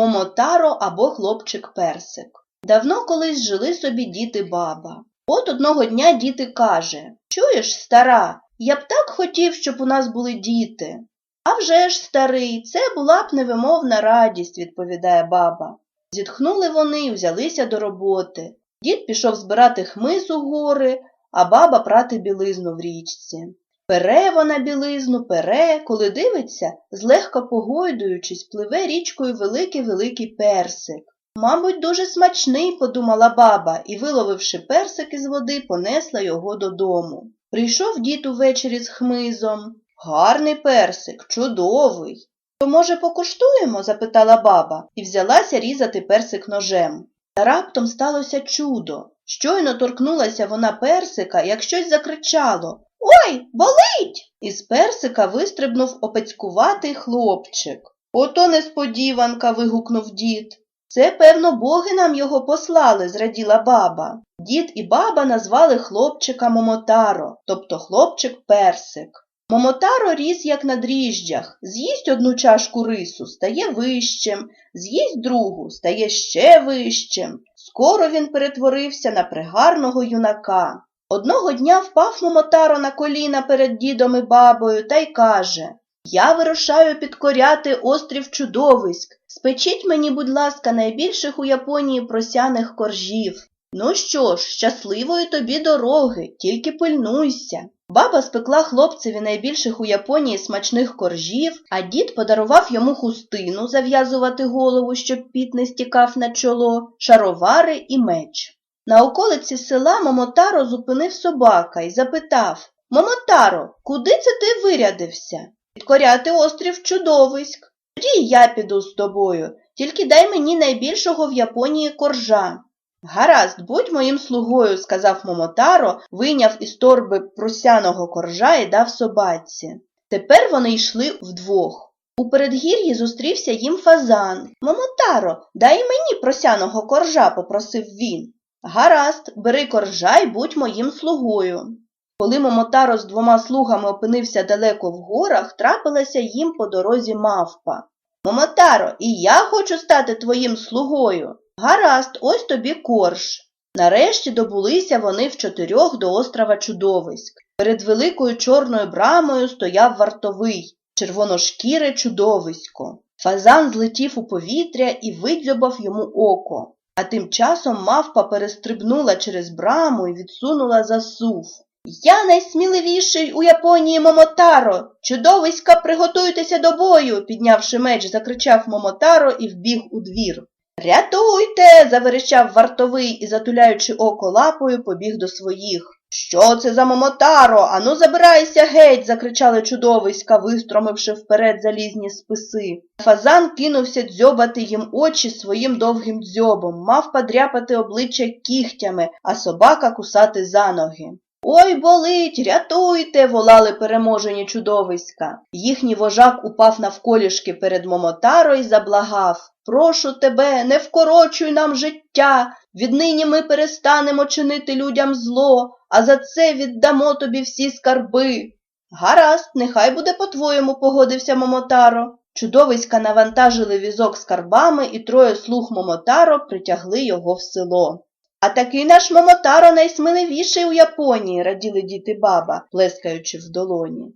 Момотаро або хлопчик Персик. Давно колись жили собі дід і баба. От одного дня діти каже Чуєш, стара, я б так хотів, щоб у нас були діти. А вже ж, старий, це була б невимовна радість, відповідає баба. Зітхнули вони і взялися до роботи. Дід пішов збирати хмиз у гори, а баба прати білизну в річці. Пере вона білизну, пере, коли дивиться, злегка погойдуючись, пливе річкою великий-великий персик. Мабуть, дуже смачний, подумала баба, і, виловивши персик із води, понесла його додому. Прийшов дід увечері з хмизом. Гарний персик, чудовий. То, може, покуштуємо? запитала баба і взялася різати персик ножем. Та раптом сталося чудо. Щойно торкнулася вона персика, як щось закричало Ой, болить! Із персика вистрибнув опецькуватий хлопчик. Ото несподіванка. вигукнув дід. Це, певно, боги нам його послали, зраділа баба. Дід і баба назвали хлопчика Момотаро, тобто хлопчик персик. Момотаро ріс, як на дріжджах, з'їсть одну чашку рису, стає вищим, з'їсть другу, стає ще вищим. Скоро він перетворився на пригарного юнака. Одного дня впав Момотаро на коліна перед дідом і бабою та й каже Я вирушаю підкоряти острів чудовиськ. Спечіть мені, будь ласка, найбільших у Японії просяних коржів. Ну що ж, щасливої тобі дороги, тільки пильнуйся. Баба спекла хлопцеві найбільших у Японії смачних коржів, а дід подарував йому хустину зав'язувати голову, щоб піт не стікав на чоло, шаровари і меч. На околиці села Момотаро зупинив собака і запитав Момотаро, куди це ти вирядився? Підкоряти острів чудовиськ. Тоді я піду з тобою, тільки дай мені найбільшого в Японії коржа. Гаразд, будь моїм слугою, сказав Момотаро, вийняв із торби просяного коржа і дав собаці. Тепер вони йшли вдвох. У передгір'ї зустрівся їм фазан. Момотаро, дай мені просяного коржа, попросив він. Гаразд, бери коржа й будь моїм слугою. Коли Момотаро з двома слугами опинився далеко в горах, трапилася їм по дорозі мавпа. Момотаро, і я хочу стати твоїм слугою. Гаразд, ось тобі корж. Нарешті добулися вони в чотирьох до острова чудовиськ. Перед великою чорною брамою стояв вартовий, червоношкіре чудовисько. Фазан злетів у повітря і видзьобав йому око, а тим часом мавпа перестрибнула через браму і відсунула засув. Я найсміливіший у Японії Момотаро. Чудовиська, приготуйтеся до бою, піднявши меч, закричав Момотаро і вбіг у двір. Рятуйте. заверещав вартовий і, затуляючи око лапою, побіг до своїх. Що це за Момотаро? Ану, забирайся геть. закричали чудовиська, вистромивши вперед залізні списи. Фазан кинувся дзьобати їм очі своїм довгим дзьобом, мав подряпати обличчя кігтями, а собака кусати за ноги. Ой, болить, рятуйте, волали переможені чудовиська. Їхній вожак упав навколішки перед Момотаро і заблагав Прошу тебе, не вкорочуй нам життя. Віднині ми перестанемо чинити людям зло, а за це віддамо тобі всі скарби. Гаразд, нехай буде по-твоєму, погодився Момотаро. Чудовиська навантажили візок скарбами, і троє слуг Момотаро притягли його в село. А такий наш Момотаро найсміливіший у Японії, раділи діти баба, плескаючи в долоні.